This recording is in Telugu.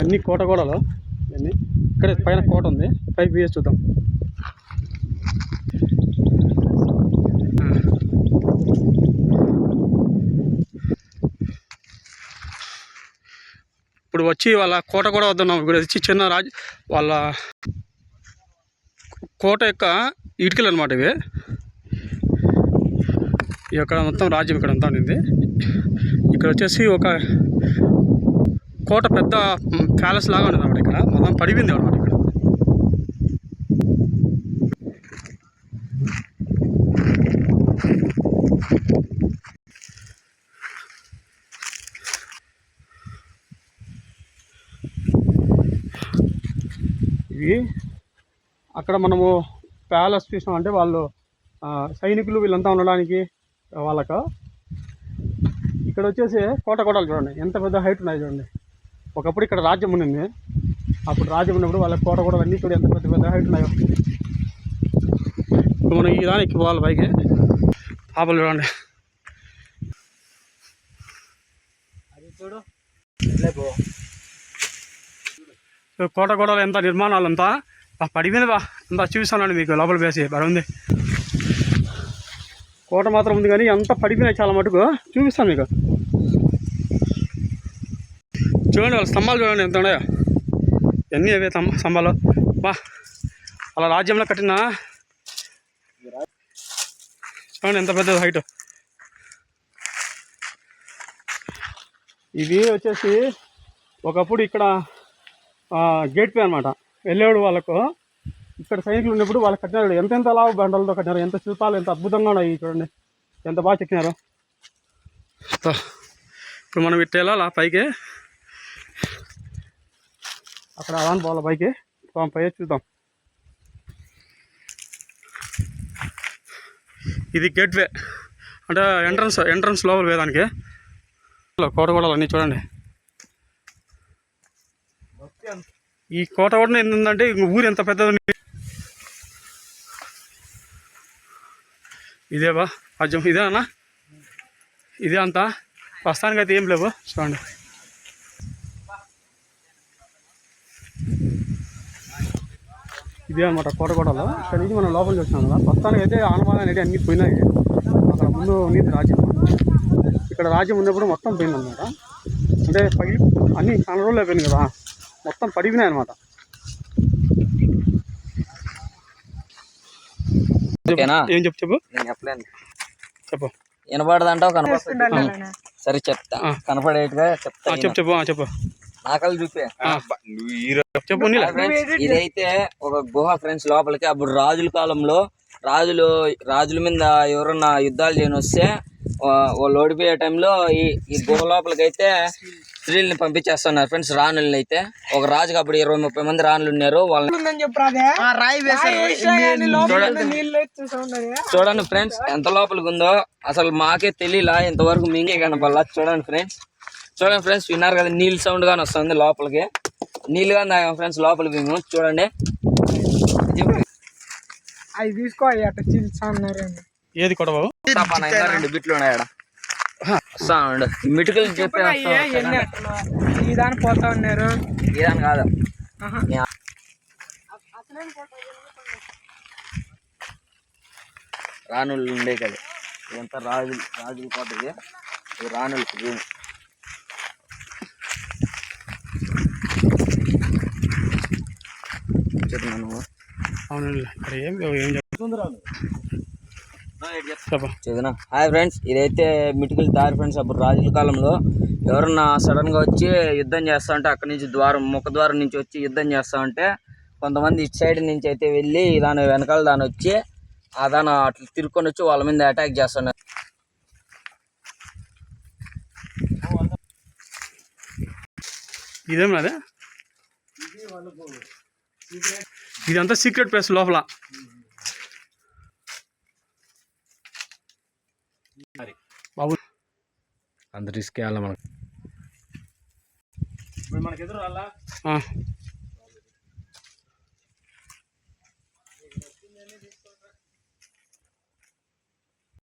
అన్ని కోట గోడలు? ఇవన్నీ ఇక్కడ పైన కోట ఉంది. పైకి వేసి చూద్దాం. ఇప్పుడు వచ్చి వాళ్ళ కోట కూడా వద్దున్నాం ఇప్పుడు వచ్చి చిన్న రాజ వాళ్ళ కోట యొక్క ఇటుకలు అనమాట ఇవి. ఇక్కడ మొత్తం రాజ్యం ఇక్కడ అంతా ఉంది ఇక్కడ వచ్చేసి ఒక కోట పెద్ద ప్యాలెస్ లాగా ఉంది అన్నమాట ఇక్కడ. మొత్తం పడిపోయింది అనమాట ఇక్కడ. ఇవి అక్కడ మనము ప్యాలెస్ చూసినామంటే వాళ్ళు సైనికులు వీళ్ళంతా ఉండడానికి వాళ్ళకు. ఇక్కడ వచ్చేసి కోట కోటలు చూడండి. ఎంత పెద్ద హైట్ ఉన్నాయి చూడండి. ఒకప్పుడు ఇక్కడ రాజ్యం ఉండింది. అప్పుడు రాజ్యం ఉన్నప్పుడు వాళ్ళ కోట కూడా అన్నీ కూడా ఎంత పెద్ద పెద్ద హైట్ ఉన్నాయో. ఇప్పుడు మనం ఈ దానికి పోవాలి పైకి. పాపలు చూడండి. కోట కోటలు ఎంత నిర్మాణాలు అంతా. బా పడిపోయింది బా. అంతా చూపిస్తానండి మీకు. లోపల వేసి బాగుంది కోట మాత్రం ఉంది కానీ అంత పడిపోయినాయి చాలా మటుకు. చూపిస్తాను మీకు. చూడండి వాళ్ళ స్తంభాలు చూడండి ఎంత ఉన్నాయో. ఎన్ని అవే స్తంభాలు? బా అలా రాజ్యంలో కట్టిన? చూడండి ఎంత పెద్దది హైట్ ఇది వచ్చేసి ఒకప్పుడు ఇక్కడ గేట్ వే అనమాట వెళ్ళేవాడు వాళ్ళకు. ఇక్కడ సైనికులు ఉన్నప్పుడు వాళ్ళు కట్టినారు. ఎంత ఎంత లాభ బండలతో కట్టినారు? ఎంత శిల్పాలు ఎంత అద్భుతంగా ఉన్నాయి చూడండి. ఎంత బాగా చెక్కినారు. ఇప్పుడు మనం ఇట్ట వెళ్ళాలా పైకి? అక్కడ అలా పోవాలా పైకి? పై చూద్దాం. ఇది గేట్ వే అంటే ఎంట్రన్స్ ఎంట్రన్స్ లోపల వేదానికి కోట కూడా అన్నీ చూడండి. ఈ కోట కూడా ఏంటంటే ఇంక ఊరు ఎంత పెద్దది ఇదేవా? రాజ్యం ఇదే అన్న? ఇదే అంతా? ప్రస్తుతానికి అయితే ఏం లేవు. చూడండి. ఇదే అనమాట కోటకోటలో ఇక్కడ నుంచి మనం లోపల చూసినాం కదా. ప్రస్తుతానికి అయితే ఆనవాళ్ళు అనేది అన్నీ పోయినాయి. అక్కడ ముందు ఉన్నది రాజ్యం. ఇక్కడ రాజ్యం ఉన్నప్పుడు మొత్తం పోయిందన్నమాట. అంటే పగిలి అన్నీ చాలా రోజులు అయిపోయింది కదా. మొత్తం పడిపోయినాయి అనమాట ఓకేనా? ఏం చెప్పు చెప్పు. నేను చెప్పలేను. చెప్పు. వినపడదంటావు కనపడుతుంది సరే చెప్తా. కనపడేట్టుగా చెప్తా చెప్పు చెప్పు చెప్పు. నాకలు చూపే. చెప్పు ఇదైతే ఒక గుహ ఫ్రెండ్స్ లోపలికి అప్పుడు రాజుల కాలంలో రాజులు రాజుల మీద ఎవరన్నా యుద్ధాలు చేయని వస్తే వా- వాళ్ళు ఓడిపోయే టైంలో ఈ ఈ గుహ లోపలికి అయితే స్త్రీల్ని పంపించేస్తున్నారు ఫ్రెండ్స్ రాణుల్ని అయితే. ఒక రాజుకి అప్పుడు ఇరవై ముప్పై మంది రాణులు ఉన్నారు. వాళ్ళని చూడండి ఫ్రెండ్స్ ఎంత లోపలికి ఉందో. అసలు మాకే తెలియలా ఇంతవరకు మీకే కనపడలా. చూడండి ఫ్రెండ్స్ చూడండి ఫ్రెండ్స్ విన్నారు కదా నీళ్ళు సౌండ్ గాని వస్తుంది లోపలికి. నీళ్ళు కానీ తాగాం ఫ్రెండ్స్ లోపలికి మేము. చూడండి. అవి తీసుకో అవి అట్ట చిల్సా అన్నారు ఏది కొడ బాబు రెండు బిట్లు ఉన్నాయి ఆడ సౌండ్. మిటుకలు చెప్పే ఈ దాని పోతా ఉన్నారు. ఇదని కాదు. ఆహా. రాణులు ఉండే కదా. ఇదంతా రాజులు రాజుల కోట ఇది? ఇది రాణులకి రూమ్ చెప్తున్నాను అవునండి ఇక్కడ ఏం ఏం చెప్తుంది చెప్పు చదివినా హాయ్ ఫ్రెండ్స్ ఇదైతే మిటికల్ దారి ఫ్రెండ్స్ అప్పుడు రాజుల కాలంలో ఎవరన్నా సడన్గా వచ్చి యుద్ధం చేస్తా ఉంటే అక్కడి నుంచి ద్వారం ముఖ ద్వారం నుంచి వచ్చి యుద్ధం చేస్తా ఉంటే కొంతమంది ఇటు సైడ్ నుంచి అయితే వెళ్ళి దాని వెనకాల దాని వచ్చి ఆ దాని అట్లా తిరుక్కొని వచ్చి వాళ్ళ మీద అటాక్ చేస్తున్నారు. ఇదేం అదే ఇదంతా సీక్రెట్ ప్లేస్ లోపల. బాబు అంత రిస్క్ వెళ్ళాలి మనకు? ఆ,